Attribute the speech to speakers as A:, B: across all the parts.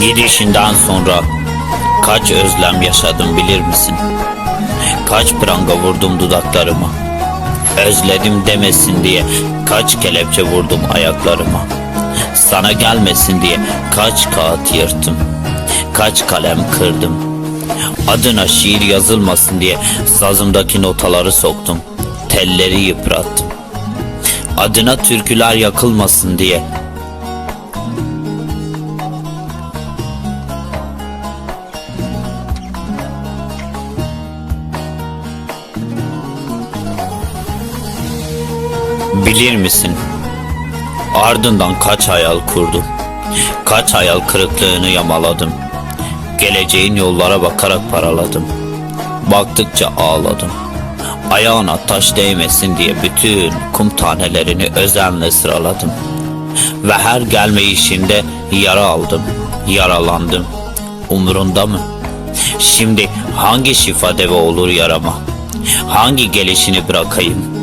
A: Gidişinden sonra kaç özlem yaşadım bilir misin? Kaç pranga vurdum dudaklarıma. Özledim demesin diye kaç kelepçe vurdum ayaklarıma. Sana gelmesin diye kaç kağıt yırttım. Kaç kalem kırdım. Adına şiir yazılmasın diye sazımdaki notaları soktum. Telleri yıprattım. Adına türküler yakılmasın diye Bilir misin? Ardından kaç hayal kurdum. Kaç hayal kırıklığını yamaladım. Geleceğin yollara bakarak paraladım. Baktıkça ağladım. Ayağına taş değmesin diye bütün kum tanelerini özenle sıraladım. Ve her gelme işinde yara aldım, yaralandım. Umurunda mı? Şimdi hangi şifa deve olur yarama? Hangi gelişini bırakayım?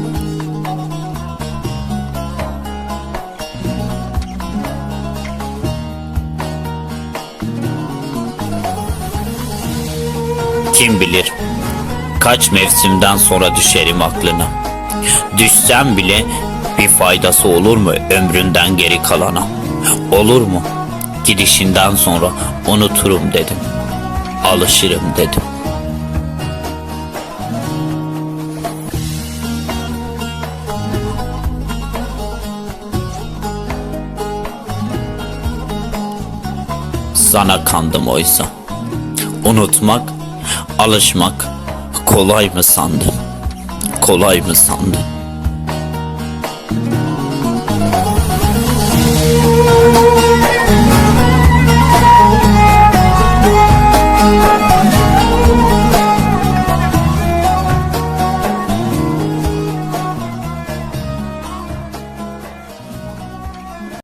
A: Kim bilir kaç mevsimden sonra düşerim aklına. Düşsem bile bir faydası olur mu ömründen geri kalana? Olur mu? Gidişinden sonra unuturum dedim. Alışırım dedim. Sana kandım oysa. Unutmak, alışmak kolay mı sandın? Kolay mı sandın?